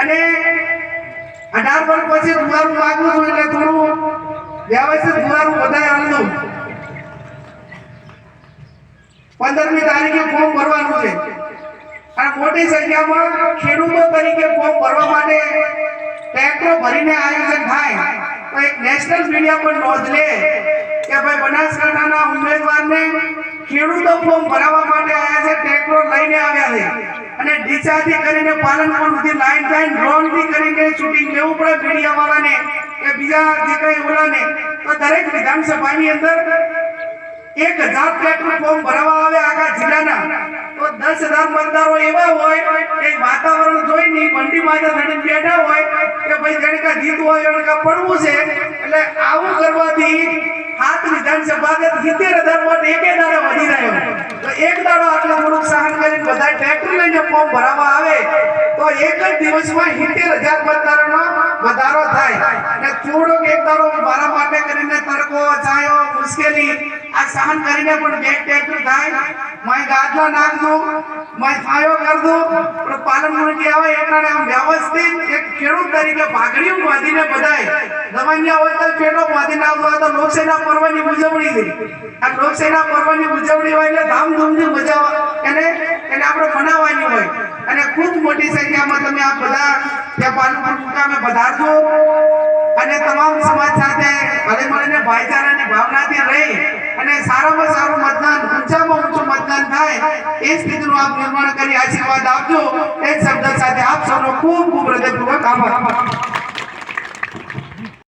અને અઢાર વર્ષ પછી દુવારું માગવું છું એટલે થોડું વ્યવસ્થિત દુવારું વધારે આલું પંદરમી તારીખે ફોર્મ ભરવાનું છે. અને મોટી સંખ્યામાં ખેડૂતો તરીકે ફોર્મ ભરવા માટે ટ્રેક્ટર ભરીને આયોજન થાય. તો એક નેશનલ મીડિયા પણ નોંધ લે કે ભાઈ બનાસકાંઠાના ઉમેદવારને ખેડૂતો ફોર્મ ભરાવવા માટે આવ્યા છે ટ્રેક્ટરો લઈને આવ્યા છે અને ડીસાથી કરીને પાલનપુર સુધી લાઈન લાઈન ડ્રોનથી કરીને શૂટિંગ લેવું પડે મીડિયા વાળાને કે બીજા જે કઈ ઓલાને, તો દરેક વિધાનસભાની અંદર એક હજાર ટ્રેક્ટર ફોર્મ ભરાવા આવે આખા જિલ્લાના. તો દસ હજાર મતદારો એવા હોય કે વાતાવરણ જોઈને મંડી માતા ધણી બેઠા હોય કે ભાઈ જેને કાં જીત હોય એને કાંઈ પડવું છે, એટલે આવું કરવાથી હાથ વિધાનસભા સિત્તેર હજાર વોટ એકે દાડે વધી એક દાડો આટલું મોટું સહન કરીને બધા ટ્રેક્ટર લઈને ફોર્મ ભરાવા આવે, તો એક જ દિવસમાં સિત્તેર હજાર મતદારોનો વધારો થાય. અને થોડોક એક દાડો મારા માટે કરીને તડકો ચાયો મુશ્કેલી. આ સહન કરીને પણ બે ટ્રેક્ટર થાય. મેં ગાદલા નાખજો મેં ફાયો કર દઉં પણ પાલનપુરથી આવે એટલે આમ વ્યવસ્થિત એક ખેડૂત તરીકે ભાગડીઓ બાંધીને બધાય દવાનિયા હોય તો પેટો બાંધીને આવતો હોય તો લોકસેના પર્વની ઉજવણી થઈ આ લોકસેના પર્વની ઉજવણી હોય એટલે ધામધૂમથી મજા એને એને આપણે મનાવવાની હોય. અને ખૂબ મોટી સંખ્યામાં તમે આ બધા ત્યાં પાલનપુર મુકામે પધારજો અને તમામ સમાજ સાથે ભલે મળીને ભાઈચારાની ભાવનાથી રહી અને સારામાં સારું મતદાન, ઊંચામાં ઊંચું મતદાન થાય, એ સ્થિતિનું આપ નિર્માણ કરી આશીર્વાદ આપજો. એ શબ્દ સાથે આપ સૌનો ખૂબ ખૂબ હૃદયપૂર્વક આભાર.